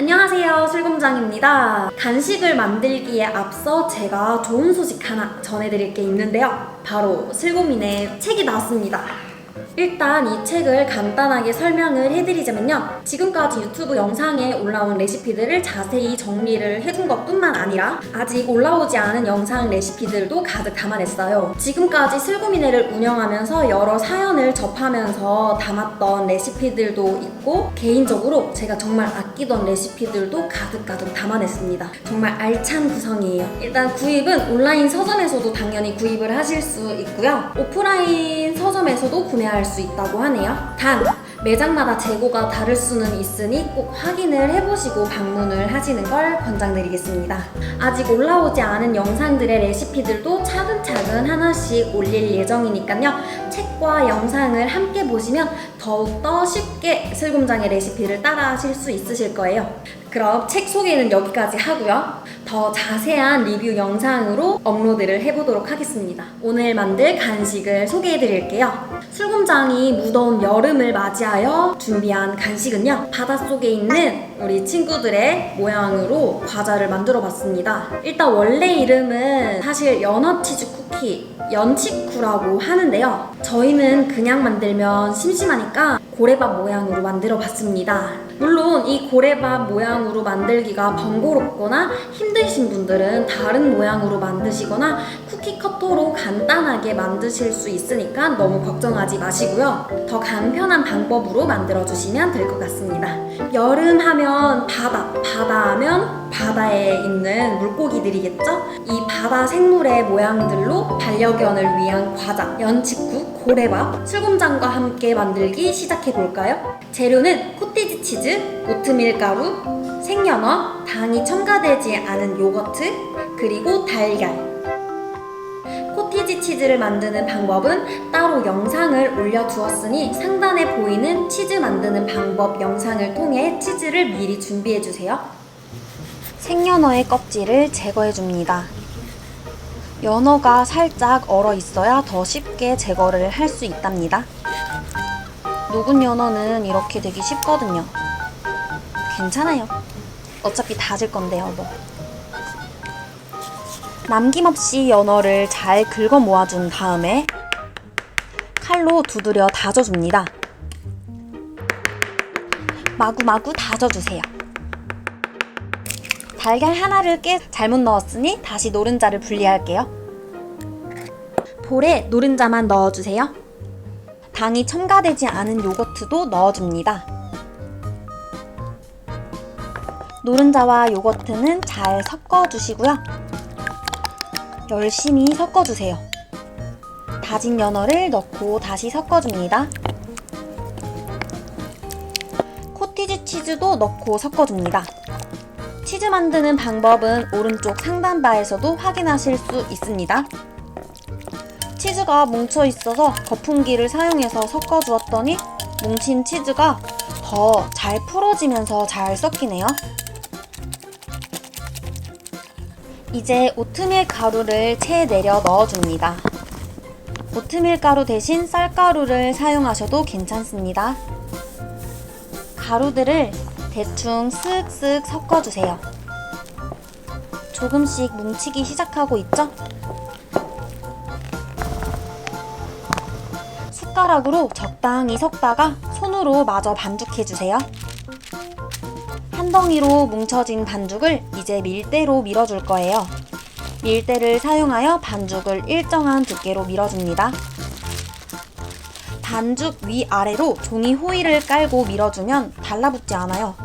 안녕하세요. 술공장입니다. 간식을 만들기에 앞서 제가 좋은 소식 하나 전해드릴 게 있는데요. 바로 슬고민의 책이 나왔습니다. 일단 이 책을 간단하게 설명을 해드리자면요. 지금까지 유튜브 영상에 올라온 레시피들을 자세히 정리를 해둔 것 뿐만 아니라 아직 올라오지 않은 영상 레시피들도 가득 담아냈어요. 지금까지 슬고미네를 운영하면서 여러 사연을 접하면서 담았던 레시피들도 있고 개인적으로 제가 정말 아끼던 레시피들도 가득가득 담아냈습니다. 정말 알찬 구성이에요. 일단 구입은 온라인 서점에서도 당연히 구입을 하실 수 있고요. 오프라인 서점에서도 구 매할 수 있다고 하네요. 단 매장마다 재고가 다를 수는 있으니 꼭 확인을 해보시고 방문을 하시는 걸 권장드리겠습니다. 아직 올라오지 않은 영상들의 레시피들도 차근차근 하나씩 올릴 예정이니까요. 책과 영상을 함께 보시면 더욱더 쉽게 슬곰장의 레시피를 따라 하실 수 있으실 거예요. 그럼 책 소개는 여기까지 하고요. 더 자세한 리뷰 영상으로 업로드를 해보도록 하겠습니다. 오늘 만들 간식을 소개해 드릴게요. 술곰장이 무더운 여름을 맞이하여 준비한 간식은요. 바닷속에 있는 우리 친구들의 모양으로 과자를 만들어 봤습니다. 일단 원래 이름은 사실 연어 치즈 쿠키, 연치쿠라고 하는데요. 저희는 그냥 만들면 심심하니까 고래밥 모양으로 만들어 봤습니다. 물론 이 고래밥 모양으로 만들기가 번거롭거나 힘드신 분들은 다른 모양으로 만드시거나 쿠키 커터로 간단하게 만드실 수 있으니까 너무 걱정하지 마시고요. 더 간편한 방법으로 만들어 주시면 될 것 같습니다. 여름 하면 바다, 바다 하면 바다에 있는 물고기들이겠죠? 이 바다 생물의 모양들로 반려견을 위한 과자, 연치국, 고래밥, 슬곰장과 함께 만들기 시작해 볼까요? 재료는 코티지 치즈, 오트밀 가루, 생연어, 당이 첨가되지 않은 요거트, 그리고 달걀. 치즈를 만드는 방법은 따로 영상을 올려두었으니 상단에 보이는 치즈 만드는 방법 영상을 통해 치즈를 미리 준비해 주세요. 생연어의 껍질을 제거해 줍니다. 연어가 살짝 얼어 있어야 더 쉽게 제거를 할 수 있답니다. 녹은 연어는 이렇게 되기 쉽거든요. 괜찮아요. 어차피 다질 건데요, 뭐. 남김없이 연어를 잘 긁어 모아준 다음에 칼로 두드려 다져줍니다. 마구마구 다져주세요. 달걀 하나를 깨 잘못 넣었으니 다시 노른자를 분리할게요. 볼에 노른자만 넣어주세요. 당이 첨가되지 않은 요거트도 넣어줍니다. 노른자와 요거트는 잘 섞어주시고요. 열심히 섞어주세요. 다진 연어를 넣고 다시 섞어줍니다. 코티지 치즈도 넣고 섞어줍니다. 치즈 만드는 방법은 오른쪽 상단바에서도 확인하실 수 있습니다. 치즈가 뭉쳐 있어서 거품기를 사용해서 섞어 주었더니 뭉친 치즈가 더 잘 풀어지면서 잘 섞이네요. 이제 오트밀 가루를 채 내려 넣어줍니다. 오트밀 가루 대신 쌀가루를 사용하셔도 괜찮습니다. 가루들을 대충 쓱쓱 섞어주세요. 조금씩 뭉치기 시작하고 있죠? 숟가락으로 적당히 섞다가 손으로 마저 반죽해주세요. 한 덩이로 뭉쳐진 반죽을 이제 밀대로 밀어줄 거예요. 밀대를 사용하여 반죽을 일정한 두께로 밀어줍니다. 반죽 위아래로 종이 호일을 깔고 밀어주면 달라붙지 않아요.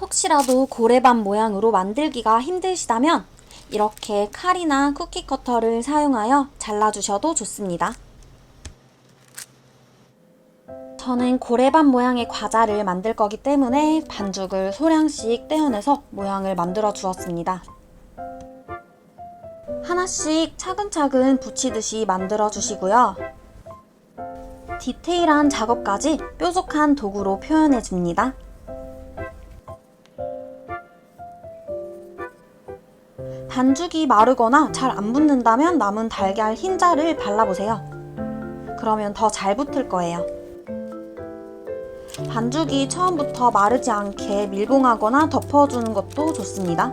혹시라도 고래밥 모양으로 만들기가 힘드시다면 이렇게 칼이나 쿠키 커터를 사용하여 잘라주셔도 좋습니다. 저는 고래밥 모양의 과자를 만들 거기 때문에 반죽을 소량씩 떼어내서 모양을 만들어 주었습니다. 하나씩 차근차근 붙이듯이 만들어 주시고요. 디테일한 작업까지 뾰족한 도구로 표현해 줍니다. 반죽이 마르거나 잘 안 붙는다면 남은 달걀 흰자를 발라보세요. 그러면 더 잘 붙을 거예요. 반죽이 처음부터 마르지 않게 밀봉하거나 덮어주는 것도 좋습니다.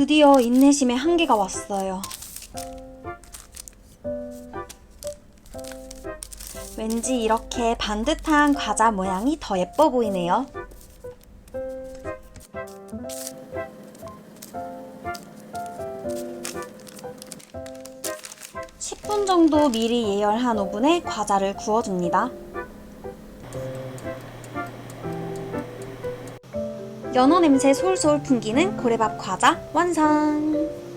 드디어 인내심의 한계가 왔어요. 왠지 이렇게 반듯한 과자 모양이 더 예뻐 보이네요. (10분) 정도 미리 예열한 오븐에 과자를 구워줍니다. 연어 냄새 솔솔 풍기는 고래밥 과자 완성!